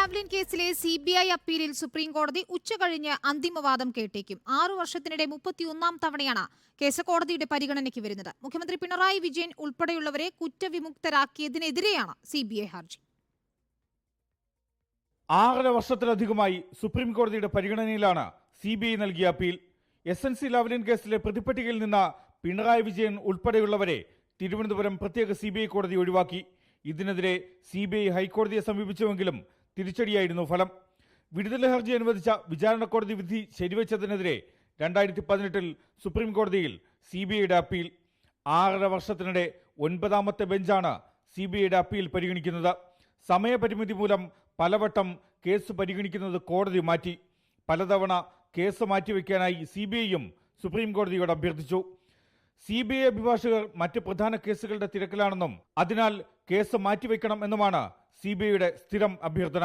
Lavalin കേസിലെ C B I അപ്പീലിൽ supreme കോടതി ഉച്ചകഴിഞ്ഞ് അന്തിമവാദം കേട്ടേക്കും. ആറു വർഷത്തിനിടെ മുപ്പത്തിയൊന്നാം തവണയാണ് കേസ് കോടതിയുടെ പരിഗണനയ്ക്ക് വരുന്നത്. മുഖ്യമന്ത്രി പിണറായി വിജയൻ ഉൾപ്പെടെയുള്ളവരെ കുറ്റവിമുക്തരാക്കിയതിനെതിരെയാണ് സി ബി ഐ ഹർജി. ആറര വർഷത്തിലധികമായി സുപ്രീം കോടതിയുടെ പരിഗണനയിലാണ് സി ബി ഐ നൽകിയ appeal. S N C Lavalin കേസിലെ പ്രതിപ്പട്ടികയിൽ നിന്ന് പിണറായി വിജയൻ ഉൾപ്പെടെയുള്ളവരെ തിരുവനന്തപുരം പ്രത്യേക സി കോടതി ഒഴിവാക്കി. ഇതിനെതിരെ സി ബി ഐ ഹൈക്കോടതിയെ സമീപിച്ചുവെങ്കിലും തിരിച്ചടിയായിരുന്നു ഫലം. വിടുതൽ ഹർജി അനുവദിച്ച വിചാരണ കോടതി വിധി ശരിവെച്ചതിനെതിരെ രണ്ടായിരത്തി പതിനെട്ടിൽ സുപ്രീംകോടതിയിൽ സി ബി ഐയുടെ അപ്പീൽ. ആറര വർഷത്തിനിടെ ഒൻപതാമത്തെ ബെഞ്ചാണ് സി ബി ഐയുടെ അപ്പീൽ പരിഗണിക്കുന്നത്. സമയപരിമിതി മൂലം പലവട്ടം കേസ് പരിഗണിക്കുന്നത് കോടതി മാറ്റി. പലതവണ കേസ് മാറ്റിവെക്കാനായി സി ബി ഐയും സുപ്രീംകോടതിയോട് അഭ്യർത്ഥിച്ചു. സി ബി ഐ അഭിഭാഷകർ മറ്റ് പ്രധാന കേസുകളുടെ തിരക്കിലാണെന്നും അതിനാൽ കേസ് മാറ്റിവെക്കണം എന്നുമാണ് സി ബി ഐയുടെ സ്ഥിരം അഭ്യർത്ഥന.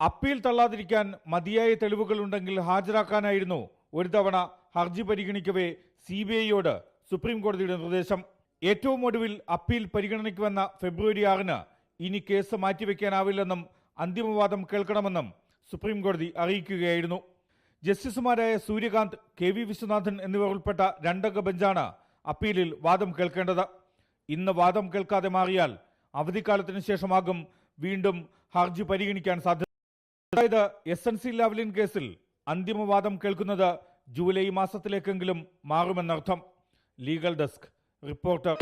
അപ്പീൽ തള്ളാതിരിക്കാൻ മതിയായ തെളിവുകളുണ്ടെങ്കിൽ ഹാജരാക്കാനായിരുന്നു ഒരു തവണ ഹർജി പരിഗണിക്കവേ സി ബി ഐയോട് സുപ്രീംകോടതിയുടെ നിർദ്ദേശം. ഏറ്റവും ഒടുവിൽ അപ്പീൽ പരിഗണനയ്ക്ക് വന്ന ഫെബ്രുവരി ആറിന് ഇനി കേസ് മാറ്റിവെക്കാനാവില്ലെന്നും അന്തിമവാദം കേൾക്കണമെന്നും സുപ്രീംകോടതി അറിയിക്കുകയായിരുന്നു. ജസ്റ്റിസുമാരായ സൂര്യകാന്ത് കെ വി വിശ്വനാഥൻ എന്നിവർ ഉൾപ്പെട്ട രണ്ടംഗ ബെഞ്ചാണ് അപ്പീലിൽ വാദം കേൾക്കേണ്ടത്. ഇന്ന് വാദം കേൾക്കാതെ മാറിയാൽ അവധിക്കാലത്തിന് ശേഷമാകും വീണ്ടും ഹർജി പരിഗണിക്കാൻ സാധ്യത. അതായത് എസ് എൻ സി ലാവ്ലിൻ കേസിൽ അന്തിമവാദം കേൾക്കുന്നത് ജൂലൈ മാസത്തിലേക്കെങ്കിലും മാറുമെന്നർത്ഥം. Legal desk reporter.